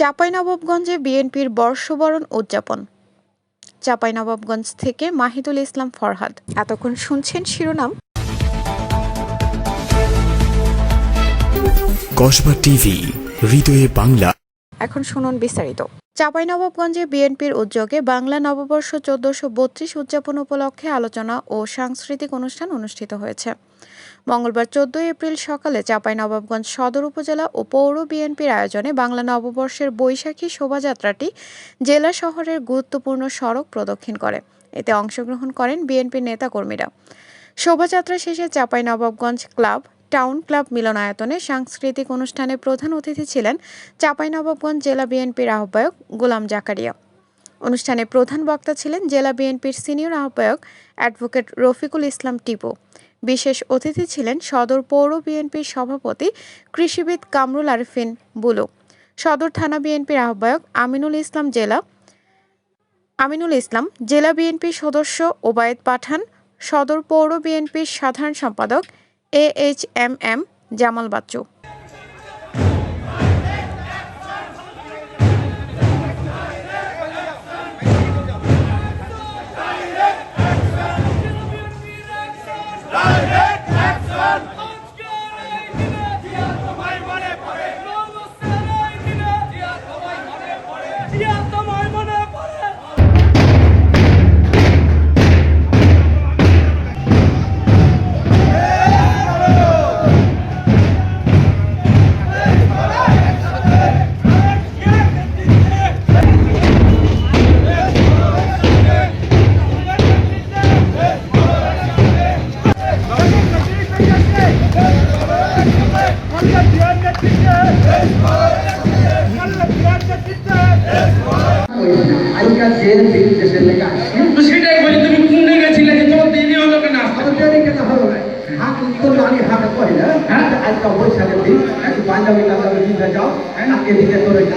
চাঁপাইনবাবগঞ্জে বিএনপির বর্ষবরণ উদযাপন। চাঁপাইনবাবগঞ্জ থেকে মাহিদুল ইসলাম ফরহাদ। এতক্ষণ শুনছেন শিরোনাম। কসবা টিভি হৃদয়ে বাংলা। এখন শুনুন বিস্তারিত। চাঁপাইনবাবগঞ্জে বিএনপির উদ্যোগে বাংলা নববর্ষ চোদ্দশো বত্রিশ উদযাপন উপলক্ষে আলোচনা ও সাংস্কৃতিক অনুষ্ঠান অনুষ্ঠিত হয়েছে। মঙ্গলবার চোদ্দই এপ্রিল সকালে চাঁপাইনবাবগঞ্জ সদর উপজেলা ও পৌর বিএনপির আয়োজনে বাংলা নববর্ষের বৈশাখী শোভাযাত্রাটি জেলা শহরের গুরুত্বপূর্ণ সড়ক প্রদক্ষিণ করে। এতে অংশগ্রহণ করেন বিএনপির নেতাকর্মীরা। শোভাযাত্রা শেষে চাঁপাইনবাবগঞ্জ ক্লাব, টাউন ক্লাব মিলনায়তনে সাংস্কৃতিক অনুষ্ঠানে প্রধান অতিথি ছিলেন চাঁপাইনবাবগঞ্জ জেলা বিএনপির আহ্বায়ক গোলাম জাকারিয়া। অনুষ্ঠানে প্রধান বক্তা ছিলেন জেলা বিএনপির সিনিয়র আহ্বায়ক অ্যাডভোকেট রফিকুল ইসলাম টিপু। বিশেষ অতিথি ছিলেন সদর পৌর বিএনপির সভাপতি কৃষিবিদ কামরুল আরিফিন বুলু, সদর থানা বিএনপির আহ্বায়ক আমিনুল ইসলাম জেলা, আমিনুল ইসলাম, জেলা বিএনপির সদস্য ওবায়েদ পাঠান, সদর পৌর বিএনপির সাধারণ সম্পাদক A H M M Jamal Bachchu. Я জেল বিল দেশের লেগে আসছে তো সেটাই বলি তুমি কোনে গেছিলে যে তোমার দেরি হলো কেন? আসতে আমাদের এখানে হলো না হাত করলে আমি হাতে করি না। হ্যাঁ? আজকাল বৈশাখের দিন। পাঞ্জাবি টাঞ্জাবি দিতে যাও। হ্যাঁ এদিকে তোর একটা